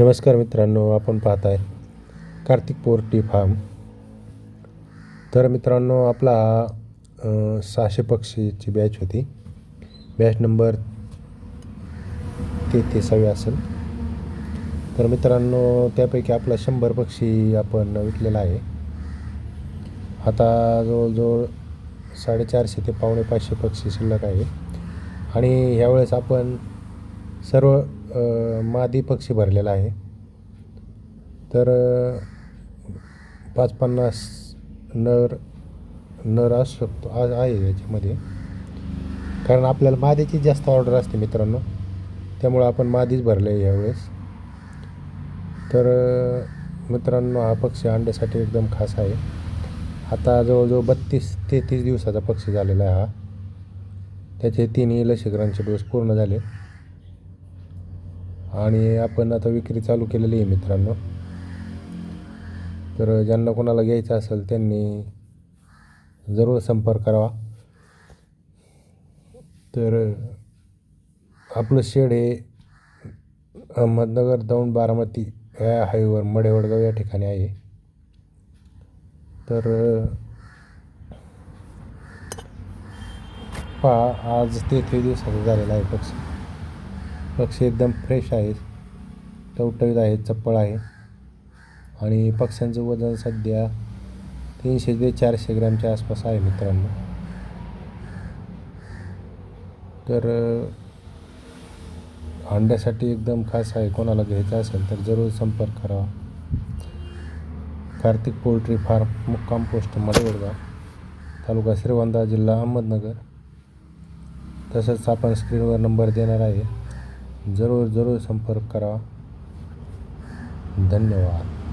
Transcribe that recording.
नमस्कार मित्रांनो आपण पाहत आहे कार्तिक पोर्टी फार्म. तर मित्रांनो आपला सहाशे पक्षीची बॅच होती. बॅच नंबर तेहतीसावी असेल. तर मित्रांनो त्यापैकी आपला शंभर पक्षी आपण विकलेला आहे. आता जवळजवळ साडेचारशे ते पावणे पाचशे पक्षी शिल्लक आहे. आणि ह्यावेळेस आपण सर्व मादी पक्षी भरलेला आहे. तर पाच पन्नास नर नर असू शकतो आज आहे याच्यामध्ये. कारण आपल्याला मादीची जास्त ऑर्डर असते मित्रांनो. त्यामुळं आपण मादीच भरले आहे यावेळेस. तर मित्रांनो हा पक्षी अंड्यासाठी एकदम खास आहे. आता जवळजवळ बत्तीस तेहतीस दिवसाचा पक्षी झालेला आहे हा. त्याचे तिन्ही लसीकरणचे डोस पूर्ण झाले. आणि आपण आता विक्री चालू केलेली आहे मित्रांनो. तर ज्यांना कोणाला घ्यायचं असेल त्यांनी जरूर संपर्क करावा तर आपलं शेड हे अहमदनगर दौंड बारामती या हायवेवर मडेवडगाव या ठिकाणी आहे. तर पहा आज तेथे दिवसाचा झालेला आहे पक्षी पक्षी एकदम फ्रेश आहेत. टवटवीत आहेत चप्पळ आहे आणि पक्ष्यांचं वजन सध्या तीनशे ते चारशे ग्रॅमच्या आसपास आहे मित्रांनो. तर अंड्यासाठी एकदम खास आहे. कोणाला घ्यायचं असेल तर जरूर संपर्क करावा कार्तिक पोल्ट्री फार्म मुक्काम पोस्ट मडेवडगाव तालुका श्रीवंदा जिल्हा अहमदनगर. तसंच आपण स्क्रीनवर नंबर देणार आहे. जरूर जरूर संपर्क करा. धन्यवाद.